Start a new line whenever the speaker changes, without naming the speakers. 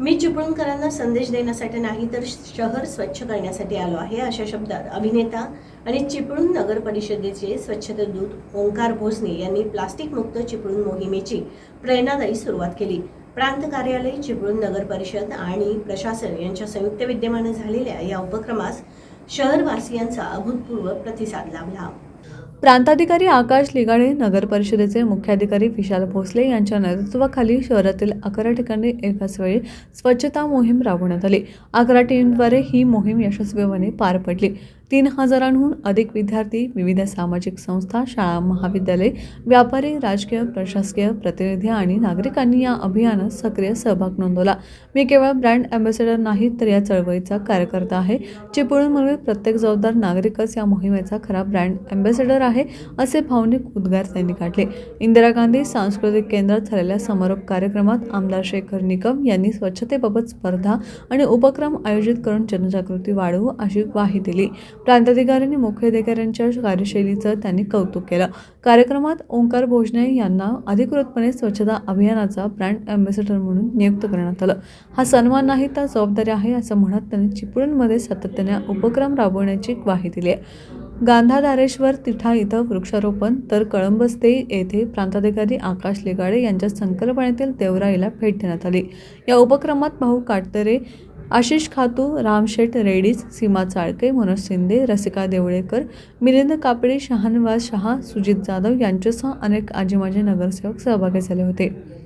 मी चिपळूणकरांना संदेश देण्यासाठी नाही तर शहर स्वच्छ करण्यासाठी आलो आहे अशा शब्दात अभिनेता आणि चिपळूण नगर परिषदेचे स्वच्छता दूत ओंकार भोसने यांनी प्लास्टिक मुक्त चिपळूण मोहिमेची प्रेरणादायी सुरुवात केली. प्रांत कार्यालय चिपळूण नगर परिषद आणि प्रशासन यांच्या संयुक्त विद्यमाने झालेल्या या उपक्रमास शहरवासियांचा अभूतपूर्व प्रतिसाद लाभला.
प्रांताधिकारी आकाश लिगाडे नगर परिषदेचे मुख्याधिकारी विशाल भोसले यांच्या नेतृत्वाखाली शहरातील अकरा ठिकाणी एकाच वेळी स्वच्छता मोहीम राबवण्यात आली. अकरा टीमद्वारे ही मोहीम यशस्वीपणे पार पडली. तीन हजारांहून अधिक विद्यार्थी विविध सामाजिक संस्था शाळा महाविद्यालय व्यापारी राजकीय प्रशासकीय प्रतिनिधी आणि नागरिकांनी या अभियानात सक्रिय सहभाग नोंदवला. मी केवळ ब्रँड अँबॅसेडर नाही तर या चळवळीचा कार्यकर्ता आहे. चिपळूणमधील प्रत्येक जबाबदार नागरिकच या मोहिमेचा खरा ब्रँड अँबॅसेडर आहे असे भावनिक उद्गार त्यांनी काढले इंदिरा गांधी सांस्कृतिक केंद्रात झालेल्या समारोप कार्यक्रमात आमदार शेखर निकम यांनी स्वच्छतेबाबत स्पर्धा आणि उपक्रम आयोजित करून जनजागृती वाढवू अशी ग्वाही दिली. प्रांताधिकाऱ्यांनी मुख्याधिकाऱ्यांच्या कार्यशैलीचं त्यांनी कौतुक केलं. कार्यक्रमात ओंकार भोजने यांना अधिकृतपणे स्वच्छता अभियानाचा ब्रँड अँबॅसेडर म्हणून नियुक्त करण्यात आलं. हा सन्मान नाही तर जबाबदारी आहे असं म्हणत त्यांनी चिपळूणमध्ये सातत्याने उपक्रम राबवण्याची ग्वाही दिली आहे. गांधाधारेश्वर तिठा इथं वृक्षारोपण तर कळंबस्ते येथे प्रांताधिकारी आकाश लेगाडे यांच्या संकल्पनेतील देवराईला भेट देण्यात आली. या उपक्रमात भाऊ काटतरे आशिष खातू रामशेठ रेडीज सीमा चाळके मनोज शिंदे रसिका देवळेकर मिलिंद कापडे शहानवाज शहा सुजित जाधव यांच्यासह अनेक आजी माजी नगरसेवक सहभागी झाले होते.